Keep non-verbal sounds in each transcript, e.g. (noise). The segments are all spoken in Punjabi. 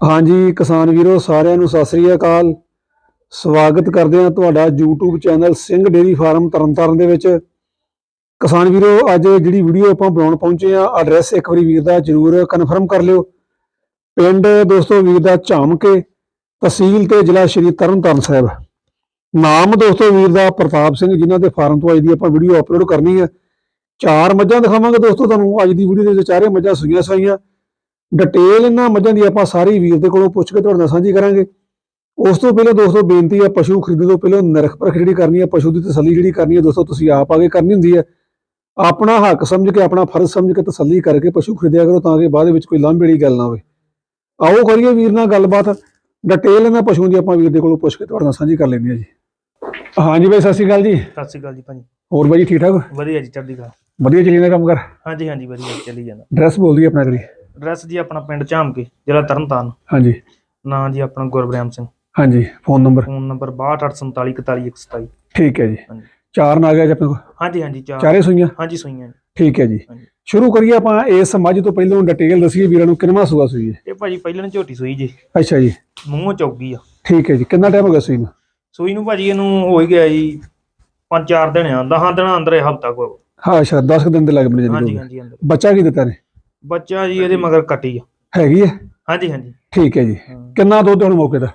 ਹਾਂਜੀ ਕਿਸਾਨ ਵੀਰੋ, ਸਾਰਿਆਂ ਨੂੰ ਸਤਿ ਸ੍ਰੀ ਅਕਾਲ। ਸਵਾਗਤ ਕਰਦੇ ਹਾਂ ਤੁਹਾਡਾ YouTube channel Singh dairy farm Tarn Taran ਦੇ ਵਿੱਚ। ਕਿਸਾਨ ਵੀਰੋ, ਅੱਜ ਜਿਹੜੀ ਵੀਡੀਓ ਆਪਾਂ ਬਣਾਉਣ ਪਹੁੰਚੇ ਆ ਐਡਰੈਸ ਇੱਕ ਵਾਰੀ ਵੀਰ ਦਾ ਜਰੂਰ ਕਨਫਰਮ ਕਰ ਲਿਓ। ਪਿੰਡ ਦੋਸਤੋ ਵੀਰ ਦਾ ਝਾਮਕੇ, ਤਹਿਸੀਲ ਤੇ ਜ਼ਿਲ੍ਹਾ ਸ਼੍ਰੀ ਤਰਨਤਾਰਨ ਸਾਹਿਬ। ਨਾਮ ਦੋਸਤੋ ਵੀਰ ਦਾ ਪ੍ਰਤਾਪ ਸਿੰਘ, ਜਿਨ੍ਹਾਂ ਦੇ ਫਾਰਮ ਤੋਂ ਅੱਜ ਦੀ ਆਪਾਂ ਵੀਡੀਓ ਅਪਲੋਡ ਕਰਨੀ ਹੈ। ਚਾਰ ਮੱਝਾਂ ਦਿਖਾਵਾਂਗੇ ਦੋਸਤੋ ਤੁਹਾਨੂੰ, ਅੱਜ ਦੀ ਵੀਡੀਓ ਦੇ ਵਿੱਚ ਚਾਰੇ ਮੱਝਾਂ ਸੁਈਆਂ ਸਾਈਆਂ ਡਿਟੇਲ ਇਹਨਾਂ ਮੱਝਾਂ ਦੀ ਆਪਾਂ ਸਾਰੀ ਵੀਰ ਦੇ ਕੋਲੋਂ ਪੁੱਛ ਕੇ ਤੁਹਾਡੇ ਨਾਲ ਸਾਂਝੀ ਕਰਾਂਗੇ। ਉਸ ਤੋਂ ਪਹਿਲਾਂ ਦੋਸਤੋ ਬੇਨਤੀ ਹੈ ਪਸ਼ੂ ਖਰੀਦਣ ਤੋਂ ਪਹਿਲਾਂ ਨਰਖ ਪਰਖ ਜਿਹੜੀ ਕਰਨੀ ਹੈ ਪਸ਼ੂ ਦੀ ਤਸੱਲੀ ਜਿਹੜੀ ਕਰਨੀ ਹੈ ਦੋਸਤੋ ਤੁਸੀਂ ਆਪ ਆਗੇ ਕਰਨੀ ਹੁੰਦੀ ਹੈ। ਆਪਣਾ ਹੱਕ ਸਮਝ ਕੇ ਆਪਣਾ ਫਰਜ਼ ਸਮਝ ਕੇ ਤਸੱਲੀ ਕਰਕੇ ਪਸ਼ੂ ਖਰੀਦਿਆ ਕਰੋ ਤਾਂ ਕਿ ਬਾਅਦ ਵਿੱਚ ਕੋਈ ਲਾਂਭੇ ਵਾਲੀ ਗੱਲ ਨਾ ਹੋਵੇ। ਆਓ ਕਰੀਏ ਵੀਰ ਨਾਲ ਗੱਲਬਾਤ। ਡਿਟੇਲ ਇਹਨਾਂ ਪਸ਼ੂਆਂ ਦੀ ਆਪਾਂ ਵੀਰ ਦੇ ਕੋਲੋਂ ਪੁੱਛ ਕੇ ਤੁਹਾਡੇ ਨਾਲ ਸਾਂਝੀ ਕਰ ਲੈਂਦੇ ਹਾਂ ਜੀ। ਹਾਂਜੀ ਬਾਈ ਸਤਿ ਸ਼੍ਰੀ ਅਕਾਲ ਜੀ। ਸਤਿ ਸ਼੍ਰੀ ਅਕਾਲ ਜੀ ਭਾਜੀ। ਹੋਰ ਬਾਈ ਜੀ ਠੀਕ ਠਾਕ? ਵਧੀਆ ਜੀ ਚੜ੍ਹਦੀ ਕਲਾ। ਵਧੀਆ ਚੱਲੀ ਜਾਂਦਾ ਕੰਮ ਕਰ? ਹਾਂਜੀ ਹਾਂਜੀ ਵਧੀਆ ਚੱਲੀ ਜਾਂਦਾ। ਐਡਰੈਸ ਬੋਲ ਦਈਏ ਆਪਣਾ ਕਰੀ ਐਡਰੈਸ ਜੀ ਆਪਣਾ ਪਿੰਡ ਝਾਮਕੇ ਜ਼ਿਲ੍ਹਾ ਤਰਨਤਾਰਨ। ਹਾਂਜੀ। ਨਾਂ ਜੀ ਆਪਣਾ ਗੁਰਬ੍ਰਹਮ ਸਿੰਘ। ਹਾਂਜੀ ਫੋਨ ਨੰਬਰ? ਫੋਨ ਨੰਬਰ 6284414127 ਠੀਕ ਹੈ ਜੀ। ਹਾਂਜੀ। ਚਾਰ ਨਾਗ ਹੈ ਜੀ ਆਪਣੇ ਕੋਲ? ਹਾਂਜੀ ਹਾਂਜੀ ਚਾਰ। ਚਾਰੇ ਸੂਈਆਂ? ਹਾਂਜੀ ਸੂਈਆਂ। ਠੀਕ ਹੈ ਜੀ। ਹਾਂਜੀ। ਸ਼ੁਰੂ ਕਰੀਏ ਆਪਾਂ ਇਸ ਮੱਝ ਤੋਂ ਪਹਿਲਾਂ ਡਿਟੇਲ ਦਸੀਏ ਵੀਰਾਂ ਨੂੰ ਕਿੰਨਾ ਸੂਆ ਸੂਈ ਹੈ। ਇਹ ਭਾਜੀ ਪਹਿਲਾਂ ਝੋਟੀ ਸੂਈ ਜੀ। ਅੱਛਾ ਜੀ। ਮੂੰਹੋਂ ਚੌਗੀ ਆ। ਠੀਕ ਹੈ ਜੀ। ਕਿੰਨਾ ਟਾਈਮ ਹੋ ਗਿਆ ਸੂਈ ਨੂੰ? ਸੂਈ ਨੂੰ ਭਾਜੀ ਇਹਨੂੰ ਹੋ ਹੀ ਗਿਆ ਜੀ ਪੰਜ ਚਾਰ ਦਿਨ ਆ। 10 ਦਿਨਾਂ ਅੰਦਰ ਇਹ ਹਫਤਾ ਕੋ ਹਾਂ ਅੱਛਾ 10 ਦਿਨ ਦੇ ਲੱਗ ਬਣੇ ਹਾਂਜੀ ਜੀ ਹਾਂਜੀ ਅੰਦਰ ਬੱਚਾ ਕੀ ਦਿੱਤਾ ਨੇ? ਬੱਚਾ ਜੀ ਇਹਦੇ ਮਗਰ ਕੱਟੀ ਆ। ਹੈਗੀ ਹੈ ਹਾਂਜੀ ਹਾਂਜੀ। ਠੀਕ ਹੈ ਜੀ। ਹਾਂ। ਕਿੰਨਾ ਦੁੱਧ ਹੁਣ ਮੌਕੇ ਦਾ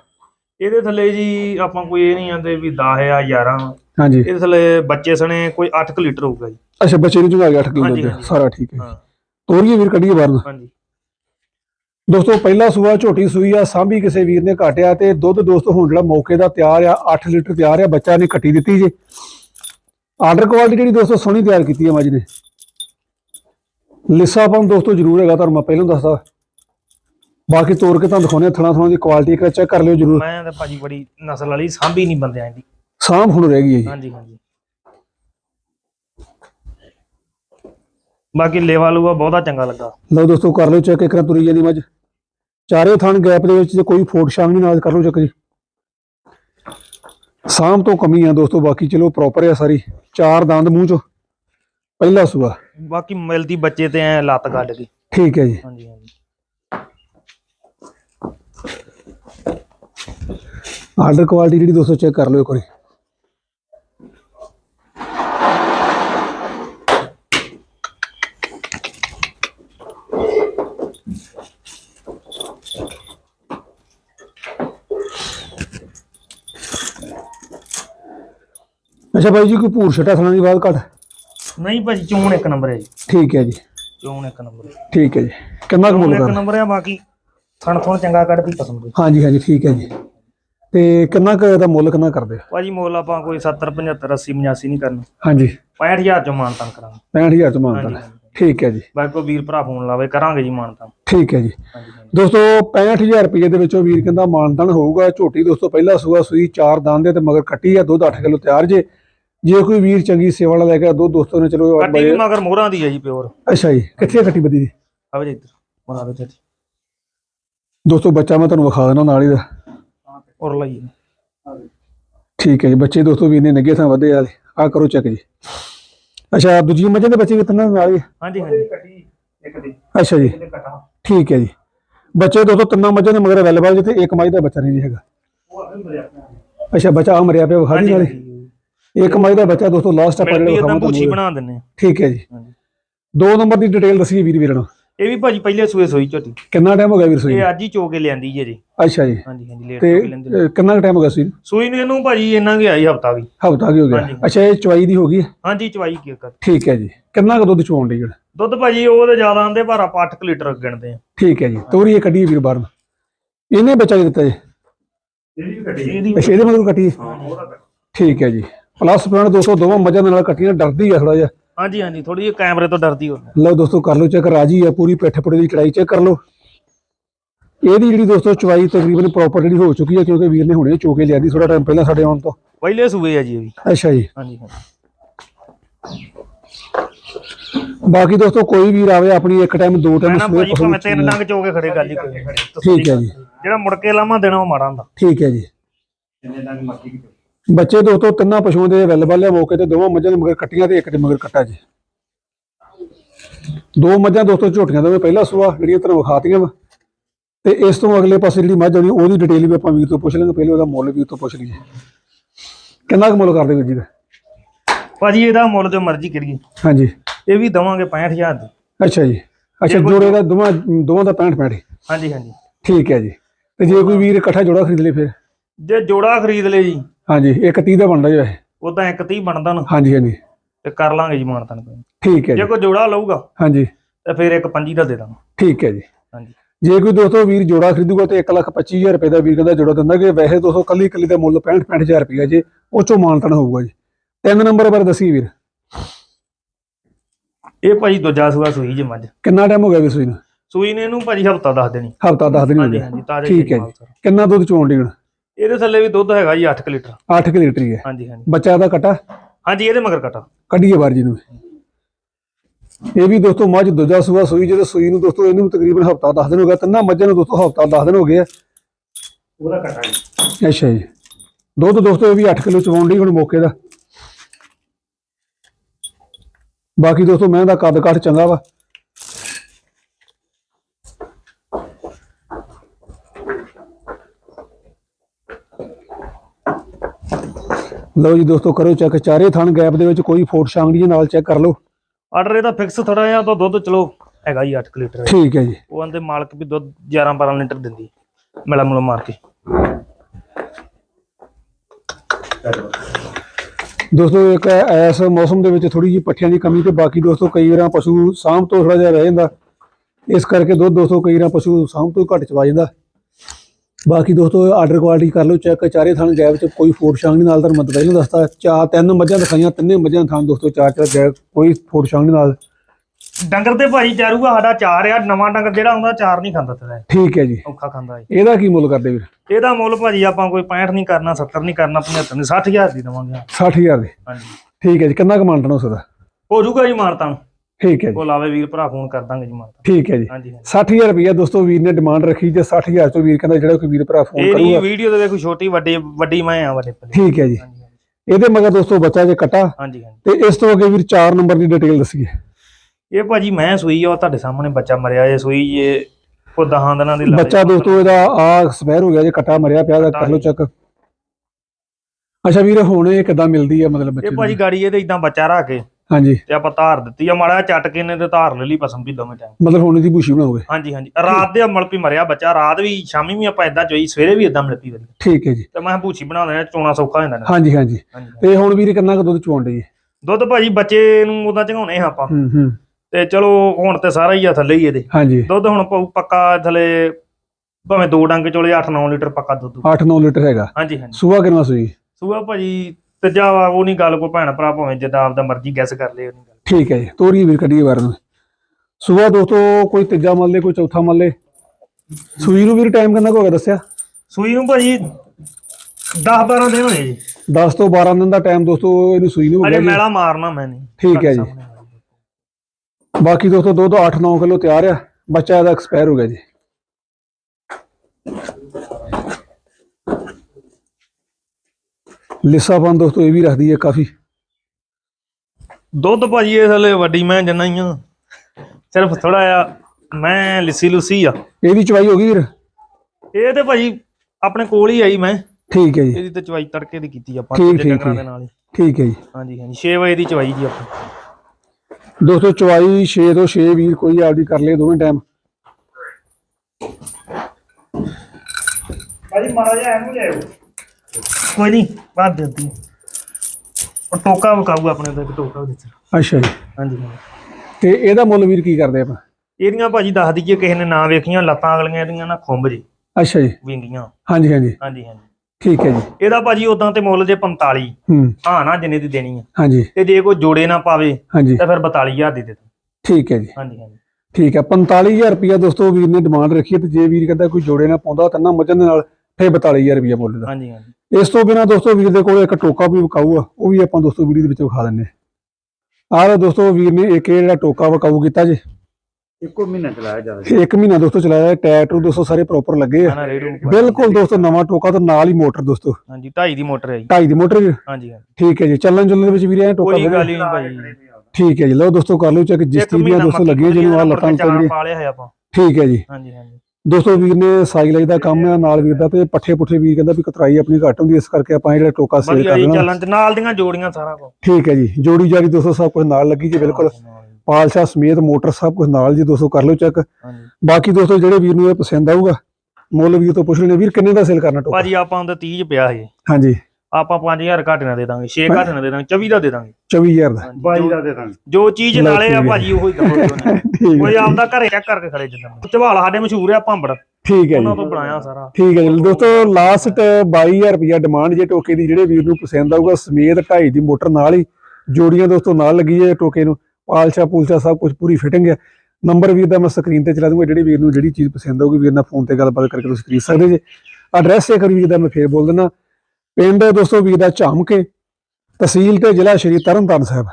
ਇਹਦੇ ਥੱਲੇ ਜੀ ਆਪਾਂ ਕੋਈ ਇਹ ਨਹੀਂ ਆਂਦੇ ਵੀ 10 ਆ 11 ਹਾਂਜੀ। ਇਹਦੇ ਥੱਲੇ ਬੱਚੇ ਸਣੇ ਕੋਈ 8 ਲੀਟਰ ਹੋਊਗਾ ਜੀ। ਅੱਛਾ ਬੱਚੇ ਨੂੰ ਚੁਗਾ ਗਿਆ 8 ਕਿਲੋ ਹਾਂਜੀ, ਦੁੱਧ ਹਾਂਜੀ। ਸਾਰਾ ਠੀਕ ਹੈ ਹਾਂ। ਤੋਰੀਏ ਵੀਰ ਕੱਢੀਏ ਬਾਹਰ ਨੂੰ। ਹਾਂਜੀ। ਦੋਸਤੋ ਪਹਿਲਾ ਸੂਆ ਝੋਟੀ ਸੂਈ ਆ ਸਾਂਭੀ ਕਿਸੇ ਵੀਰ ਨੇ ਘਾਟਿਆ ਤੇ ਦੁੱਧ ਦੋਸਤੋ ਹੁਣ ਜਿਹੜਾ ਮੌਕੇ ਦਾ ਤਿਆਰ ਆ 8 ਲੀਟਰ ਤਿਆਰ ਆ ਬੱਚਾ ਨੇ ਕੱਟੀ ਦਿੱਤੀ ਜੇ। ਆਰਡਰ ਕੁਆਲਿਟੀ ਜਿਹੜੀ ਦੋਸਤੋ ਸੋਹਣੀ ਤਿਆਰ ਕੀਤੀ ਹੈ ਮੱਝ ਨੇ। ਲਿੱਸਾ ਆਪਾਂ ਨੂੰ ਦੋਸਤੋ ਜ਼ਰੂਰ ਹੈਗਾ ਤੁਹਾਨੂੰ ਮੈਂ ਪਹਿਲਾਂ ਦੱਸਦਾ। ਬਾਕੀ ਤੋੜ ਕੇ ਤੁਹਾਨੂੰ ਦਿਖਾਉਣੇ ਥਣਾ ਥਣਾ ਦੀ ਕੁਆਲਿਟੀ ਇੱਕ ਚੈੱਕ ਕਰ ਲਿਓ ਜ਼ਰੂਰ। ਮੈਂ ਤਾਂ ਭਾਜੀ ਬੜੀ ਨਸਲ ਵਾਲੀ ਸਾਂਭੀ ਨਹੀਂ ਬੰਦਿਆਂ ਦੀ। ਸਾਂਭ ਹੁਣ ਰਹਿ ਗਈ ਹੈ ਜੀ। ਹਾਂਜੀ ਹਾਂਜੀ। ਬਾਕੀ ਲੇਵਾ ਲੂਆ ਬਹੁਤਾ ਚੰਗਾ ਲੱਗਾ। ਲਓ ਦੋਸਤੋ ਕਰ ਲਿਓ ਚੈੱਕ ਇੱਕ ਰਾਂ ਤੁਰੀ ਜਾਂਦੀ ਮੱਝ। ਚਾਰੇ ਥਣ ਗੈਪ ਦੇ ਵਿੱਚ ਜੇ ਕੋਈ ਫੋਟ ਸ਼ਾਮ ਨਹੀਂ ਨਾਲ ਕਰ ਲਓ ਚੈੱਕ ਜੀ। ਸਾਂਭ ਤੋਂ ਕਮੀ ਆ ਦੋਸਤੋ ਬਾਕੀ ਚਲੋ ਪ੍ਰੋਪਰ ਆ ਸਾਰੀ। ਚਾਰ ਦੰਦ ਮੂੰਹ ਚ ਪਹਿਲਾ ਸੂਆ। ਬਾਕੀ ਮਿਲਦੀ ਬੱਚੇ ਤੇ ਐ ਲੱਤ ਗੱਡ ਗਈ ਠੀਕ ਹੈ ਜੀ। ਹਾਂਜੀ ਹਾਂਜੀ। ਆਰਡਰ ਕੁਆਲਿਟੀ ਜਿਹੜੀ ਦੋਸਤੋ ਚੈੱਕ ਕਰ ਲਿਓ ਇੱਕ ਵਾਰੀ। ਅੱਛਾ ਬਾਈ ਜੀ ਕੋਈ ਭੂਰ ਛਟਾ ਥਣਾ ਦੀ ਬਾਤ ਘੱਟ। ਨਹੀਂ ਭਾਜੀ ਚੋਣ ਇੱਕ ਨੰਬਰ ਹੈ ਜੀ। ਠੀਕ ਹੈ ਜੀ। ਚੋਣ ਇੱਕ ਨੰਬਰ ਹੈ। ਠੀਕ ਹੈ ਜੀ। ਕਿੰਨਾ ਕੁ ਚੋਣ ਮੁੱਲ ਇੱਕ ਕਰ ਨੰਬਰ ਹੈ ਬਾਕੀ ਥਣ ਥਣ ਚੰਗਾ ਕੱਢਦੀ ਪਸੰਦ ਦੀ ਹਾਂਜੀ ਹਾਂਜੀ ਠੀਕ ਹੈ ਜੀ। ਤੇ ਕਿੰਨਾ ਕੁ ਦਾ ਮੁੱਲ ਕਿੰਨਾ ਕਰਦੇ? ਆ ਭਾਜੀ ਮੁੱਲ ਆਪਾਂ ਕੋਈ 70 75 80 85 ਨਹੀਂ ਕਰਨਾ। ਹਾਂਜੀ। 65000 ਚੋਂ ਮਾਨਤਾਨ ਕਰਾਂਗੇ। 65000 ਚ ਮਾਨਤਾ ਹਾਂਜੀ ਹਾਂਜੀ। ਠੀਕ ਹੈ ਜੀ। ਬਾਕੀ ਕੋਈ ਵੀਰ ਭਰਾ ਫੋਨ ਲਾਵੇ ਕਰਾਂਗੇ ਜੀ ਮਾਨਤਾਨ। ਠੀਕ ਹੈ ਜੀ। ਹਾਂਜੀ ਹਾਂਜੀ। ਦੋਸਤੋ 65000 ਰੁਪਏ ਦੇ ਵਿੱਚੋਂ ਵੀਰ ਕਹਿੰਦਾ ਮਾਨਤਨ ਹੋਊਗਾ। ਝੋਟੀ ਦੋਸਤੋ ਪਹਿਲਾ ਸੂਆ ਸੂਈ ਚਾਰ ਦੰਦ ਦੇ ਤੇ ਮਗਰ ਕੱਟੀ ਆ ਦੁੱਧ 8 ਕਿਲੋ ਤਿਆਰ ਜੇ। ਜੇ ਕੋਈ ਵੀਰ ਚੰਗੀ ਸੇਵਾ ਵਾਲਾ ਲੈ ਕੇ ਦੁੱਧ ਦੋਸਤੋ ਨੇ ਚਲੋ ਕੱਟੀ ਵੀ ਮਗਰ ਮੋਹਰਾਂ ਦੀ ਹੈ ਜੀ ਪਿਓਰ। ਅੱਛਾ ਜੀ ਕਿੱਥੇ ਕੱਟੀ ਬੱਦੀ ਦੀ? ਆਵੇ ਜੀ ਇੱਧਰ ਬਣਾ ਦੇ ਚਾਚੀ ਦੋਸਤੋ ਬੱਚਾ ਮੈਂ ਤੁਹਾਨੂੰ ਵਿਖਾ ਦੇਣਾ ਨਾਲ ਹੀ ਦਾ। ਔਰ ਲਈ ਠੀਕ ਹੈ ਜੀ ਬੱਚੇ ਦੋਸਤੋ ਵੀਰ ਨੇ ਨੱਗੇ ਥਾਂ ਵਧੇ ਵਾਲੇ ਆ ਕਰੋ ਚੈੱਕ ਜੀ। ਅੱਛਾ ਦੂਜੀ ਮੱਝਾਂ ਦੇ ਬੱਚੇ ਕਿਤਨਾ ਨਾਲ ਹੀ? ਹਾਂਜੀ ਹਾਂਜੀ। ਕੱਟੀ ਇੱਕ ਦੀ ਅੱਛਾ ਜੀ। ਤੇ ਠੀਕ ਹੈ ਜੀ। ਬੱਚੇ ਦੋਸਤੋ ਤਿੰਨਾਂ ਮੱਝਾਂ ਦੇ ਮਗਰ ਅਵੇਲੇਬਲ ਜਿੱਥੇ ਇੱਕ ਮੱਝ ਦਾ ਬੱਚਾ ਨਹੀਂ ਜੀ ਹੈਗਾ। ਉਹ ਅਗਲ ਮਰਿਆ ਅੱਛਾ ਬੱਚਾ ਆ ਮਰਿਆ ਪਿਆ ਵਿਖਾ ਦੀ ਨਾਲੇ। ਇੱਕ ਮੱਝ ਦਾ ਬੱਚਾ ਦੋਸਤੋ ਲਾਸਟ ਆਪਾਂ ਜਿਹੜਾ ਬੂਛੀ ਤੁਹਾਨੂੰ ਬਣਾ ਦਿੰਨੇ ਆ। ਠੀਕ ਹੈ ਜੀ। ਦੋ ਨੰਬਰ ਦੀ ਡਿਟੇਲ ਦੱਸੀਏ ਵੀਰ ਵੀਰਾਂ ਨੂੰ। ਇਹ ਵੀ ਭਾਜੀ ਪਹਿਲੇ ਸੂਏ ਸੋਈ ਝੋਟੀ। ਕਿੰਨਾ ਟਾਈਮ ਹੋ ਗਿਆ ਵੀਰ ਸੂਈ ਇਹ? ਅੱਜ ਹੀ ਚੋ ਕੇ ਲਿਆਂਦੀ ਜੇ ਜੀ ਅੱਛਾ ਜੀ। ਹਾਂਜੀ ਹਾਂਜੀ ਲੇਟ ਕੇ ਲੈਂਦੇ ਕਿੰਨਾ ਟਾਈਮ ਹੋ ਗਿਆ ਸੂਈ ਸੂਈ ਨੂੰ ਇਹਨੂੰ ਭਾਜੀ ਇਹਨਾਂ ਗਿਆ ਹੀ ਹਫਤਾ ਵੀ। ਹਫਤਾ ਕੀ ਹੋ ਗਿਆ। ਅੱਛਾ ਇਹ ਚਵਾਈ ਦੀ ਹੋ ਗਈ? ਹਾਂਜੀ ਚਵਾਈ ਕੀ ਕਰ ਠੀਕ ਹੈ ਜੀ। ਕਿੰਨਾ ਕੁ ਦੁੱਧ ਚਵਾਉਣ ਦੀ ਜਿਹੜਾ? ਦੁੱਧ ਭਾਜੀ ਉਹ ਤੇ ਜ਼ਿਆਦਾ ਆਂਦੇ ਪਰ ਆਪਾਂ 8 ਲੀਟਰ ਗਿਣਦੇ ਆ। ਠੀਕ ਹੈ ਜੀ। ਤੋਰੀ ਇਹ ਕੱਢੀ ਵੀਰ ਬਾਹਰ। ਇਹਨੇ ਬੱਚਾ ਕੀ ਦਿੱਤਾ ਜੀ? ਇਹਦੀ ਵੀ ਕੱਟੀ ਇਹਦੀ ਇਹਦੇ ਮਗਰ ਕੱਟੀ ਹੈ? ਠੀਕ ਹੈ ਜੀ। ਪਲੱਸ ਪੁਆਇੰਟ ਦੋਸਤੋ ਦੋਵਾਂ ਮੱਝਾਂ ਦੇ ਨਾਲ ਕੱਟੀਆਂ ਡਰਦੀ ਆ ਥੋੜਾ ਜਿਹਾ। ਹਾਂਜੀ ਹਾਂਜੀ ਥੋੜੀ ਜਿਹੀ ਕੈਮਰੇ ਤੋਂ ਡਰਦੀ ਹੋ। ਲਓ ਦੋਸਤੋ ਕਰ ਲਓ ਚੈੱਕ ਰਾਜੀ ਆ ਪੂਰੀ ਪਿੱਠ ਪੁੜੇ ਦੀ ਚੜਾਈ ਚੈੱਕ ਕਰ ਲਓ। ਇਹਦੀ ਜਿਹੜੀ ਦੋਸਤੋ ਚਵਾਈ ਤਕਰੀਬਨ ਪ੍ਰੋਪਰ ਜਿਹੜੀ ਹੋ ਚੁੱਕੀ ਹੈ ਕਿਉਂਕਿ ਵੀਰ ਨੇ ਹੁਣੇ ਚੋਕੇ ਲਿਆਦੀ ਥੋੜਾ ਟਾਈਮ ਪਹਿਲਾਂ ਸਾਡੇ ਆਉਣ ਤੋਂ। ਪਹਿਲੇ ਸੂਏ ਆ ਜੀ ਇਹ ਵੀ। ਅੱਛਾ ਜੀ। ਹਾਂਜੀ ਹਾਂਜੀ। ਬਾਕੀ ਦੋਸਤੋ ਕੋਈ ਵੀਰ ਆਵੇ ਆਪਣੀ ਇੱਕ ਟਾਈਮ ਦੋ ਟਾਈਮ ਮੈਂ ਭਾਜੀ ਭਾਵੇਂ ਤਿੰਨ ਡੰਗ ਚੋ ਕੇ ਖੜੇ ਗੱਲ ਹੀ। ਠੀਕ ਹੈ ਜੀ। ਜਿਹੜਾ ਮੁੜ ਕੇ ਲਾਵਾਂ ਦੇਣਾ ਉਹ ਮਾੜਾ ਹੁੰਦਾ। ਠੀਕ ਹੈ ਜੀ। ਤਿੰਨੇ ਡੰਗ ਮੱਕੀ ਬੱਚੇ ਦੋਸਤੋ ਤਿੰਨਾਂ ਪਸ਼ੂਆਂ ਦੇ ਅਵੇਲੇਬਲ ਹੈ ਮੌਕੇ ਤੇ ਦੋਵਾਂ ਮੱਝਾਂ ਦੇ ਮਗਰ ਕੱਟੀਆਂ ਤੇ ਇੱਕ ਦੇ ਮਗਰ ਕੱਟਾ ਜੀ। ਦੋ ਮੱਝਾਂ ਦੋਸਤੋ ਝੋਟੀਆਂ ਦੋਵੇਂ ਪਹਿਲਾ ਸੂਆ ਜਿਹੜੀਆਂ ਤੁਹਾਨੂੰ ਵਿਖਾਤੀਆਂ ਵਾ। ਤੇ ਇਸ ਤੋਂ ਅਗਲੇ ਪਾਸੇ ਜਿਹੜੀ ਮੱਝ ਆਉਣੀ ਉਹਦੀ ਡਿਟੇਲ ਵੀ ਆਪਾਂ ਵੀਰ ਤੋਂ ਪੁੱਛ ਲਾਂਗੇ ਪਹਿਲੇ ਉਹਦਾ ਮੁੱਲ ਵੀਰ ਤੋਂ ਪੁੱਛ ਲਈਏ। ਕਿੰਨਾ ਕੁ ਮੁੱਲ ਕਰਦੇ ਵੀਰ ਜੀ ਦਾ? ਭਾਜੀ ਇਹਦਾ ਮੁੱਲ ਜੋ ਮਰਜ਼ੀ ਕਰੀਏ। ਹਾਂਜੀ। ਇਹ ਵੀ ਦਵਾਂਗੇ 65000 ਦੀ। ਅੱਛਾ ਜੀ। ਅੱਛਾ ਜੋੜੇ ਦਾ ਦੋਵਾਂ ਦੋਵਾਂ ਦਾ 65 65 ਹਾਂਜੀ ਹਾਂਜੀ। ਠੀਕ ਹੈ ਜੀ। ਤੇ ਜੇ ਕੋਈ ਵੀਰ ਇਕੱਠਾ ਜੋੜਾ ਖਰੀਦ ਲੇ ਫਿਰ? ਜੇ ਜੋੜਾ ਖਰੀਦ ਲਏ ਜੀ ਹਾਂਜੀ ਇੱਕ 30 ਦਾ ਬਣਦਾ ਜੀ ਵੈਸੇ। ਉਦਾਂ ਇੱਕ 30 ਬਣਦਾ ਨਾ। ਹਾਂਜੀ ਹਾਂਜੀ। ਤੇ ਕਰ ਲਾਂਗੇ ਜੀ ਮਾਨਤਨ ਕੋਈ। ਠੀਕ ਹੈ ਜੇ ਜੀ। ਕੋਈ ਜੋੜਾ ਲਊਗਾ ਹਾਂਜੀ। ਤੇ ਫਿਰ ਇੱਕ 25 ਦਾ ਦੇ ਦਾਂਗਾ। ਠੀਕ ਹੈ ਜੀ। ਹਾਂਜੀ। ਜੇ ਕੋਈ ਦੋਸਤੋ ਵੀਰ ਜੋੜਾ ਖਰੀਦੂਗਾ ਤੇ 125000 ਰੁਪਏ ਦਾ ਵੀਰ ਕਹਿੰਦਾ ਜੋੜਾ ਦਿੰਦਾ ਕਿ ਵੈਸੇ ਦੋਸਤੋ ਕੱਲੀ ਕੱਲੀ ਦਾ ਮੁੱਲ 65 65000 ਰੁਪਏ ਜੇ ਉਹ ਚੋਂ ਮਾਨਤਨ ਹੋਊਗਾ ਜੀ। ਤਿੰਨ ਨੰਬਰ ਬਾਰੇ ਦੱਸੀ ਵੀਰ। ਇਹ ਭਾਜੀ ਦੂਜਾ ਸੂਆ ਸੂਈ ਜੇ ਮੱਝ। ਕਿੰਨਾ ਟਾਈਮ ਹੋ ਗਿਆ ਵੀ ਸੂਈ ਨੂੰ? ਸੂਈ ਨੇ ਇਹਨੂੰ ਭਾਜੀ ਹਫਤਾ ਦੱਸ ਦੇਣੀ। ਹਫਤਾ 10 ਦਿਨ ਹੋ ਹਾਂਜੀ ਹਾਂਜੀ ਤਾਜ਼ਾ ਠੀਕ ਹੈ ਜੀ। ਕਿੰਨਾ ਦੁੱਧ ਚੋਣ ਡਿਗਣ ਇਹਦੇ ਥੱਲੇ ਵੀ ਦੁੱਧ ਹੈਗਾ ਜੀ 8 ਲੀਟਰ। 8 ਕਿ ਲੀਟਰ ਹੀ ਹੈ। ਹਾਂਜੀ ਹਾਂਜੀ। ਬੱਚਾ ਦਾ ਕਟਾ? ਹਾਂਜੀ ਇਹਦੇ ਮਗਰ ਕਟਾ। ਕੱਢੀਏ ਬਾਰ ਜੀ ਨੂੰ ਇਹ ਵੀ ਦੋਸਤੋ ਮੱਝ ਦੂਜਾ ਸੂਆ ਸੂਈ ਜਦੋਂ ਸੂਈ ਨੂੰ ਦੋਸਤੋ ਇਹਨੂੰ ਤਕਰੀਬਨ ਹਫਤਾ 10 ਦਿਨ ਹੋ ਗਿਆ ਤਿੰਨਾਂ ਮੱਝਾਂ ਨੂੰ ਦੋਸਤੋ ਹਫਤਾ 10 ਦਿਨ ਹੋ ਗਏ ਆ। ਉਹਦਾ ਕਟਾ ਜੀ। ਅੱਛਾ ਜੀ। ਦੁੱਧ ਦੋਸਤੋ ਇਹ ਵੀ 8 ਕਿਲੋ ਚਵਾਉਣ ਦੀ ਹੁਣ ਮੌਕੇ ਦਾ। ਬਾਕੀ ਦੋਸਤੋ ਮੈਂ ਦਾ ਕੱਦ ਕੱਟ ਚੰਗਾ ਵਾ। ਲਓ ਜੀ ਦੋਸਤੋ ਕਰੋ ਚੈੱਕ ਚਾਰੇ ਥਣ ਗੈਪ ਦੇ ਵਿੱਚ ਕੋਈ ਫੋਟ ਛਾਂਗੜੀ ਦੇ ਨਾਲ ਚੈੱਕ ਕਰ ਲਓ। ਆਰਡਰ ਇਹਦਾ ਫਿਕਸ ਥੋੜਾ ਜਿਹਾ ਤਾਂ ਦੁੱਧ ਚਲੋ ਹੈਗਾ ਜੀ 8 ਲੀਟਰ ਠੀਕ ਹੈ ਜੀ। ਉਹ ਆਂਦੇ ਮਾਲਕ ਵੀ ਦੁੱਧ 11 12 ਲੀਟਰ ਦਿੰਦੀ ਮਿਲਾ ਮੁਲਾ ਮਾਰ ਕੇ। ਦੋਸਤੋ ਇੱਕ ਐਸ ਮੌਸਮ ਦੇ ਵਿੱਚ ਥੋੜੀ ਜਿਹੀ ਪੱਠਿਆਂ ਦੀ ਕਮੀ ਤੇ ਬਾਕੀ ਦੋਸਤੋ ਕਈ ਵਾਰਾਂ ਪਸ਼ੂ ਸਾਂਭ ਤੋਂ ਥੋੜਾ ਜਿਹਾ ਰਹਿ ਜਾਂਦਾ। ਇਸ ਕਰਕੇ ਦੁੱਧ ਦੋਸਤੋ ਕਈ ਵਾਰਾਂ ਪਸ਼ੂ ਸਾਂਭ ਤੋਂ ਘੱਟ ਚਵਾ ਜਾਂਦਾ। ਬਾਕੀ ਦੋਸਤੋ ਆਰਡਰ ਕੁਆਲਿਟੀ ਕਰ ਲਓ ਚੈੱਕ ਚਾਰੇ ਥਾਂ ਗੈਪ ਚ ਕੋਈ ਫੋਟ ਛਾਂਗ ਨਹੀਂ ਨਾਲ ਤਾਂ ਮਤ ਪਹਿਲਾਂ ਦੱਸਤਾ। ਚਾਰ ਤਿੰਨ ਮੱਝਾਂ ਦਿਖਾਈਆਂ ਤਿੰਨੇ ਮੱਝਾਂ ਥਾਂ ਦੋਸਤੋ ਚਾਰ ਚਾਰ ਗੈਪ ਕੋਈ ਫੋਟ ਛਾਂਗ ਨਹੀਂ ਨਾਲ। ਡੰਗਰ ਤੇ ਭਾਜੀ ਚਾਰੂਗਾ ਸਾਡਾ ਚਾਰ ਆ ਨਵਾਂ ਡੰਗਰ ਜਿਹੜਾ ਆਉਂਦਾ ਚਾਰ ਨਹੀਂ ਖਾਂਦਾ ਤੇ ਠੀਕ ਹੈ ਜੀ। ਔਖਾ ਖਾਂਦਾ ਜੀ। ਇਹਦਾ ਕੀ ਮੁੱਲ ਕਰਦੇ ਵੀਰ? ਇਹਦਾ ਮੁੱਲ ਭਾਜੀ ਆਪਾਂ ਕੋਈ 65 ਨਹੀਂ ਕਰਨਾ 70 ਨਹੀਂ ਕਰਨਾ 75 ਨਹੀਂ 60000 ਦੀ ਦਵਾਂਗੇ। 60000 ਦੇ। ਹਾਂਜੀ। ਠੀਕ ਹੈ ਜੀ ਕਿੰਨਾ ਕੁ ਮਾਨਟਨ ਹੋ ਸਕਦਾ ਹੋ ਜੂਗਾ ਜੀ ਮਾਨਤਾਂ ਠੀਕ ਹੈ ਜੀ। ਉਹ ਲਾਵੇ ਵੀਰ ਭਰਾ ਫੋਨ ਕਰ ਦਾਂਗੇ ਜੀ ਮਾਨਤਾਂ ਠੀਕ ਹੈ ਜੀ। ਹਾਂਜੀ ਹਾਂਜੀ। 60000 ਰੁਪਇਆ ਦੋਸਤੋ ਵੀਰ ਨੇ ਡਿਮਾਂਡ ਰੱਖੀ ਜੇ 60000 ਤੋਂ ਵੀਰ ਕਹਿੰਦਾ ਜਿਹੜਾ ਕੋਈ ਵੀਰ ਭਰਾ ਫੋਨ ਇਹ ਨਹੀਂ ਕਰੂਗਾ। ਵੀਡੀਓ ਦੇ ਵੇਖੋ ਛੋਟੀ ਵੱਡੀ ਵੱਡੀ ਮੈਂ ਆ ਵੱਡੇ ਠੀਕ ਹੈ ਜੀ। ਇਹਦੇ ਮਗਰ ਦੋਸਤੋ ਬੱਚਾ ਜੇ ਕਟਾ ਹਾਂਜੀ ਹਾਂਜੀ। ਤੇ ਇਸ ਤੋਂ ਅੱਗੇ ਵੀਰ 4 ਨੰਬਰ ਦੀ ਡਿਟੇਲ ਦੱਸੀਏ। ਇਹ ਭਾਜੀ ਮੈਂ ਸੂਈ ਆ ਤੁਹਾਡੇ ਸਾਹਮਣੇ ਬੱਚਾ ਮਰਿਆ ਇਹ ਸੂਈ ਇਹ ਉਹ ਦਹਾਂ ਦਿਨਾਂ ਦੀ ਲਾ ਬੱਚਾ। ਦੋਸਤੋ ਇਹਦਾ ਆ ਸਪੈਰ ਹੋ ਗਿਆ ਜੇ ਕਟਾ ਮਰਿਆ ਪਿਆ ਦਾ ਕਰ ਲਓ ਚੈੱਕ ਅੱਛਾ ਵੀਰ ਹੁਣ ਇਹ ਕਿੱਦਾਂ ਮਿਲਦੀ ਆ ਮਤਲਬ ਬੱਚੇ ਇਹ? ਭਾਜੀ ਗਾੜੀ ਇਹਦੇ ਇਦਾਂ ਬੱਚਾ ਰੱਖ ਕੇ ਹਾਂਜੀ। ਤੇ ਆਪਾਂ ਧਾਰ ਦਿੱਤੀ ਆ ਮਾੜਾ ਜਿਹਾ ਚੱਟ ਕੇ ਇਹਨੇ ਤੇ ਧਾਰ ਲੈ ਲਈ ਪਸੰਦ ਵੀ ਦੋਵੇਂ ਟਾਈਮ ਮਤਲਬ ਹੁਣ ਇਹਦੀ ਬੂਸ਼ੀ ਬਣਾਓਗੇ? ਹਾਂਜੀ ਹਾਂਜੀ। ਰਾਤ ਦੇ ਅਮਲ ਪੀ ਮਰਿਆ ਬੱਚਾ ਰਾਤ ਵੀ ਸ਼ਾਮੀ ਵੀ ਆਪਾਂ ਇਦਾਂ ਚੋਈ ਸਵੇਰੇ ਵੀ ਇਦਾਂ ਮਿਲ ਪਈ ਵਧੀਆ। ਠੀਕ ਹੈ ਜੀ। ਤੇ ਮੈਂ ਭੂਚੀ ਬਣਾ ਦੇਣਾ ਚੋਣਾ ਸੌਖਾ ਹੋ ਜਾਂਦਾ। ਹਾਂਜੀ ਹਾਂਜੀ। ਤੇ ਹੁਣ ਵੀਰ ਕਿੰਨਾ ਕੁ ਦੁੱਧ ਚਵਾਉਂਦੇ ਜੀ ਦੁੱਧ ਭਾਜੀ ਬੱਚੇ ਨੂੰ ਉਹਦਾ ਚੰਗਾਉਣੇ ਆ ਆਪਾਂ। ਹੂੰ ਹੂੰ। ਤੇ ਚਲੋ ਹੁਣ ਤੇ ਸਾਰਾ ਹੀ ਆ ਥੱਲੇ ਹੀ ਇਹਦੇ। ਹਾਂਜੀ। ਦੁੱਧ ਹੁਣ ਪਊ ਪੱਕਾ ਥੱਲੇ ਭਾਵੇਂ ਦੋ ਡੰਗ ਚੋਲੇ 8-9 ਲੀਟਰ ਪੱਕਾ ਦੁੱਧ 8-9 ਲੀਟਰ ਹੈਗਾ। ਹਾਂਜੀ ਹਾਂਜੀ। ਸੂਆ ਕਿੰਨਾ ਸੂਈ? ਸੂਆ ਭਾਜੀ ਤੀਜਾ ਵਾ ਉਹ ਨਹੀਂ ਗੱਲ ਕੋਈ ਭੈਣ ਭਰਾ ਭਾਵੇਂ ਜਿੱਦਾਂ ਆਪਦਾ ਮਰਜ਼ੀ ਗੈਸ ਕਰ ਲੇ ਉਹ ਨਹੀਂ ਗੱਲ। ਠੀਕ ਹੈ ਜੀ ਤੋਰੀ ਵੀਰ ਕੱਢੀਏ ਬਾਹਰ ਨੂੰ। ਸੂਆ ਦੋਸਤੋ ਕੋਈ ਤੀਜਾ ਮੰਨ ਲੇ ਕੋਈ ਚੌਥਾ ਮੰਨ ਲੇ। ਸੂਈ ਨੂੰ ਵੀਰ ਟਾਈਮ ਕਿੰਨਾ ਕੁ ਹੋ ਗਿਆ ਦੱਸਿਆ? ਸੂਈ ਨੂੰ ਭਾਜੀ 10-12 ਦਿਨ ਹੋਏ ਜੀ। 10 ਤੋਂ 12 ਦਿਨ ਦਾ ਟਾਈਮ ਦੋਸਤੋ ਇਹਨੂੰ ਸੂਈ ਨੂੰ ਹੋ ਗਿਆ ਜੀ। ਮੈਲਾ ਮਾਰਨਾ ਮੈਂ ਨਹੀਂ। ਠੀਕ ਹੈ ਜੀ। ਜੀ। ਬਾਕੀ ਦੋਸਤੋ ਦੁੱਧ 8-9 ਕਿਲੋ ਤਿਆਰ ਆ ਬੱਚਾ ਇਹਦਾ ਐਕਸਪਾਇਰ ਹੋ ਗਿਆ ਜੀ। ਲਿਸਾਪਨ ਦੋਸਤੋ ਇਹ ਵੀ ਰੱਖਦੀ ਹੈ ਕਾਫੀ। ਦੁੱਧ ਭਾਜੀ ਇਹ ਥੱਲੇ ਵੱਡੀ ਮੈਂ ਜੰਨਾ ਹੀ ਆ। ਸਿਰਫ ਥੋੜਾ ਜਿਹਾ ਮੈਂ ਲਿੱਸੀ ਲੁੱਸੀ ਆ। ਇਹਦੀ ਚਵਾਈ ਹੋ ਗਈ ਵੀਰ? ਇਹ ਤੇ ਭਾਜੀ ਆਪਣੇ ਕੋਲ ਹੀ ਆਈ ਮੈਂ। ਠੀਕ ਹੈ ਜੀ। ਇਹਦੀ ਤੇ ਚਵਾਈ ਤੜਕੇ ਦੀ ਕੀਤੀ ਆਪਾਂ ਠੀਕ। ਦੇ ਨਾਲ ਹੀ। ਠੀਕ ਹੈ ਜੀ। ਹਾਂਜੀ ਹਾਂਜੀ 6 ਵਜੇ ਦੀ ਚਵਾਈ ਜੀ ਆਪਾਂ। ਦੋਸਤੋ ਚਵਾਈ 6 ਤੋਂ 6 ਵੀਰ ਕੋਈ ਆਪਦੀ ਕਰ ਲਏ ਦੋਵੇਂ ਟਾਈਮ ਭਾਜੀ ਮਾਰਾ ਜਾ ਇਹਨੂੰ ਲਿਆਓ ਕੋਈ ਨਹੀਂ ਬਾਤ ਦਿੰਦੀ। ਉਹ ਟੋਕਾ ਵਕਾਊ ਆਪਣੇ ਦਾ ਇੱਕ ਟੋਕਾ ਉਹਦੇ ਚ। ਅੱਛਾ ਜੀ। ਹਾਂਜੀ। ਤੇ ਇਹਦਾ ਮੁੱਲ ਵੀਰ ਕੀ ਕਰਦੇ ਆਪਾਂ? ਇਹਦੀਆਂ ਭਾਜੀ ਦੱਸ ਦਈਏ ਕਿਸੇ ਨੇ ਨਾ ਵੇਖੀਆਂ ਲੱਤਾਂ ਅਗਲੀਆਂ ਇਹਦੀਆਂ ਨਾ ਖੁੰਭ ਜੀ। ਅੱਛਾ ਜੀ। ਵਿੰਗੀਆਂ। ਹਾਂਜੀ ਹਾਂਜੀ। ਹਾਂਜੀ ਹਾਂਜੀ। ਠੀਕ ਹੈ ਜੀ। ਇਹਦਾ ਭਾਜੀ ਉਦਾਂ ਤੇ ਮੁੱਲ ਜੇ 45 ਹੂੰ। ਹਾਂ ਨਾ ਜਿੰਨੇ ਦੀ ਦੇਣੀ ਆ। ਹਾਂਜੀ। ਤੇ ਜੇ ਕੋਈ ਜੋੜੇ ਨਾ ਪਾਵੇ ਹਾਂਜੀ। ਤਾਂ ਫਿਰ 42000 ਦੀ ਦੇ ਦੋ। ਠੀਕ ਹੈ ਜੀ। ਹਾਂਜੀ ਹਾਂਜੀ। ਠੀਕ ਹੈ 45000 ਰੁਪਇਆ ਦੋਸਤੋ ਵੀਰ ਨੇ ਡਿਮਾਂਡ ਰੱਖੀ ਹੈ ਤੇ ਜੇ ਵੀਰ ਕਹਿੰਦਾ ਕੋਈ ਜੋੜੇ ਨਾ ਪਾਉਂਦਾ ਤਾਂ ਨਾ ਮੱਝਾਂ ਦੇ ਨਾਲ ਫੇ 42000 ਰੁਪਇਆ ਮੁੱਲ ਦਾ। ਹਾਂਜੀ ਹਾਂਜੀ। ਇਸ ਤੋਂ ਬਿਨਾ ਦੋਸਤੋ ਵੀਰ ਦੇ ਕੋਲ ਇੱਕ ਟੋਕਾ ਵੀ ਵਿਕਾਊ ਆ ਉਹ ਵੀ ਆਪਾਂ ਦੋਸਤੋ ਵੀਡੀਓ ਦੇ ਵਿੱਚ ਵਿਖਾ ਦਿੰਨੇ ਆਹ ਲਓ ਦੋਸਤੋ ਵੀਰ ਨੇ ਇੱਕ ਇਹ ਜਿਹੜਾ ਟੋਕਾ ਵਿਕਾਊ ਕੀਤਾ ਜੀ। ਇੱਕੋ ਮਹੀਨਾ ਚਲਾਇਆ ਜਾਵੇ ਇੱਕ ਮਹੀਨਾ ਦੋਸਤੋ ਚਲਾਇਆ ਟਾਇਰ ਟੂ ਦੋਸਤੋ ਸਾਰੇ ਪ੍ਰੋਪਰ ਲੱਗੇ ਆ। ਬਿਲਕੁਲ ਦੋਸਤੋ ਨਵਾਂ ਟੋਕਾ ਤੇ ਨਾਲ ਹੀ ਮੋਟਰ ਦੋਸਤੋ। ਹਾਂਜੀ 2.5 ਦੀ ਮੋਟਰ ਹੈ ਜੀ। ਢਾਈ ਦੀ ਮੋਟਰ। ਹਾਂਜੀ ਹਾਂਜੀ। ਠੀਕ ਹੈ ਜੀ ਚੱਲਣ ਚੱਲਣ ਦੇ ਵਿੱਚ ਵੀਰੇ ਇਹ ਟੋਕਾ ਕੋਈ। ਗੱਲ ਨਹੀਂ ਭਾਜੀ ਠੀਕ ਹੈ ਜੀ ਲਓ ਦੋਸਤੋ ਕਰ ਲਓ ਚੈੱਕ ਜਿਸ ਦੀਆਂ ਦੋਸਤੋ ਲੱਗੀਆਂ ਜਿਹਨੂੰ ਆ ਲੱਤਾਂ ਆਪਾਂ। ਠੀਕ ਹੈ ਜੀ। ਹਾਂਜੀ ਹਾਂਜੀ ਦੋਸਤੋ ਵੀਰ ਨੇ ਸਾਈਲਾਈ ਦਾ ਕੰਮ ਆ ਨਾਲ ਵੀਰ ਦਾ ਤੇ ਪੱਠੇ ਪੁੱਠੇ ਵੀਰ ਕਹਿੰਦਾ ਵੀ ਕਤਰਾਈ ਆਪਣੀ ਘੱਟ ਹੁੰਦੀ ਇਸ ਕਰਕੇ ਆਪਾਂ ਜਿਹੜਾ ਟੋਕਾ ਸੇਲ ਕਰ ਚੱਲਣ ਚ ਨਾਲ ਦੀਆਂ ਜੋੜੀਆਂ ਸਾਰਾ ਕੁਝ ਠੀਕ ਹੈ ਜੀ ਜੋੜੀ ਜਾੜੀ ਦੋਸਤੋ ਸਭ ਕੁਝ ਨਾਲ ਲੱਗੀ ਜੀ ਬਿਲਕੁਲ ਪਾਲਸ਼ਾ ਸਮੇਤ ਮੋਟਰ ਸਭ ਕੁਝ ਨਾਲ ਜੀ ਦੋਸਤੋ ਕਰ ਲਓ ਚੈੱਕ। ਬਾਕੀ ਦੋਸਤੋ ਜਿਹੜੇ ਵੀਰ ਨੂੰ ਇਹ ਪਸੰਦ ਆਊਗਾ ਮੁੱਲ ਵੀਰ ਤੋਂ ਪੁੱਛ ਲੈਣੇ ਵੀਰ ਕਿੰਨੇ ਦਾ ਸੇਲ ਕਰਨਾ ਟੋਕਾ? ਭਾਜੀ ਆਪਾਂ ਉਹਦਾ 30 ਚ ਪਿਆ ਸੀ ਹਾਂਜੀ। ਆਪਾਂ 5000 ਘੱਟ ਨਾ ਦੇ ਦਾਂਗੇ 6 ਘੱਟ ਨਾ ਦੇ ਦਾਂਗੇ 24 ਦਾ ਦੇ ਦਾਂਗੇ। 24000 ਦਾ। ਜੋ- ਦਾ ਦੇ ਦਾਂਗੇ। ਜੋ ਚੀਜ਼ ਨਾਲੇ ਆ। ਭਾਜੀ ਉਹੀ ਦਵਾਂਗੇ (laughs) ਠੀਕ ਕੋਈ ਆਪਦਾ ਘਰੇ ਚੈੱਕ ਕਰਕੇ ਖੜੇ ਜਿੱਦਾਂ। ਚਵਾਲ ਸਾਡੇ ਮਸ਼ਹੂਰ ਆ ਭਾਂਬੜ। ਠੀਕ ਹੈ ਉਹਨਾਂ ਜੀ। ਤੋਂ ਬਣਾਇਆ ਸਾਰਾ। ਠੀਕ ਹੈ ਜੀ। ਦੋਸਤੋ ਲਾਸਟ 22000 ਰੁਪਇਆ ਡਿਮਾਂਡ ਜੇ ਟੋਕੇ ਦੀ ਜਿਹੜੇ ਵੀਰ ਨੂੰ ਪਸੰਦ ਆਊਗਾ ਸਮੇਤ 2.5 ਦੀ ਮੋਟਰ ਨਾਲ ਹੀ ਜੋੜੀਆਂ ਦੋਸਤੋ ਨਾਲ ਲੱਗੀ ਹੈ ਟੋਕੇ ਨੂੰ। ਪਾਲਸ਼ਾ ਪੂਲਸ਼ਾ ਸਭ ਕੁਝ ਪੂਰੀ ਫਿਟਿੰਗ ਹੈ। ਨੰਬਰ ਵੀਰ ਦਾ ਮੈਂ ਸਕਰੀਨ ਤੇ ਚਲਾ ਦੂੰਗਾ ਜਿਹੜੇ ਵੀਰ ਨੂੰ ਜਿਹੜੀ ਚੀਜ਼ ਪਸੰਦ ਆਊਗੀ ਵੀਰ ਨਾਲ ਫੋਨ ਤੇ ਗੱਲਬਾਤ ਕਰਕੇ ਤੁਸੀਂ ਖਰੀਦ ਸਕਦੇ ਜੇ। ਐਡਰੈਸ ਇੱਕ ਵਾਰੀ ਵੀਰ ਦਾ ਮੈਂ ਫੇਰ ਬੋਲ ਦਿੰਦਾ। ਪਿੰਡ ਦੋਸਤੋ ਵੀਰ ਦਾ ਝਾਮਕੇ ਤਹਿਸੀਲ ਤੇ ਜ਼ਿਲ੍ਹਾ ਸ਼੍ਰੀ ਤਰਨਤਾਰਨ ਸਾਹਿਬ।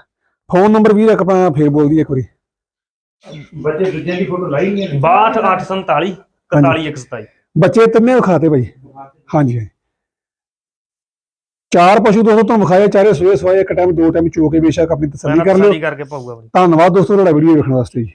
ਫੋਨ ਨੰਬਰ ਵੀਰ ਇੱਕ ਆਪਾਂ ਫੇਰ ਬੋਲ ਦਈਏ ਇੱਕ ਵਾਰੀ। ਬੱਚੇ ਦੂਜਿਆਂ ਦੀ ਫੋਟੋ ਲਾਈ ਨਹੀਂ 62847 41127 ਬੱਚੇ ਤਿੰਨੇ ਵਿਖਾਤੇ ਭਾਈ ਹਾਂਜੀ ਹਾਂਜੀ। ਚਾਰ ਪਸ਼ੂ ਦੋਸਤੋ ਤੁਹਾਨੂੰ ਵਿਖਾਏ ਚਾਰੇ ਸਵੇਰੇ ਸਵਾਏ ਇੱਕ ਟਾਈਮ ਦੋ ਟਾਈਮ ਚੋ ਕੇ ਬੇਸ਼ੱਕ ਆਪਣੀ ਤਸੱਲੀ ਕਰ ਲਿਓ। ਕਰਕੇ ਪਾਊਗਾ ਧੰਨਵਾਦ ਦੋਸਤੋ ਤੁਹਾਡਾ ਵੀਡੀਓ ਵੇਖਣ ਵਾਸਤੇ ਜੀ।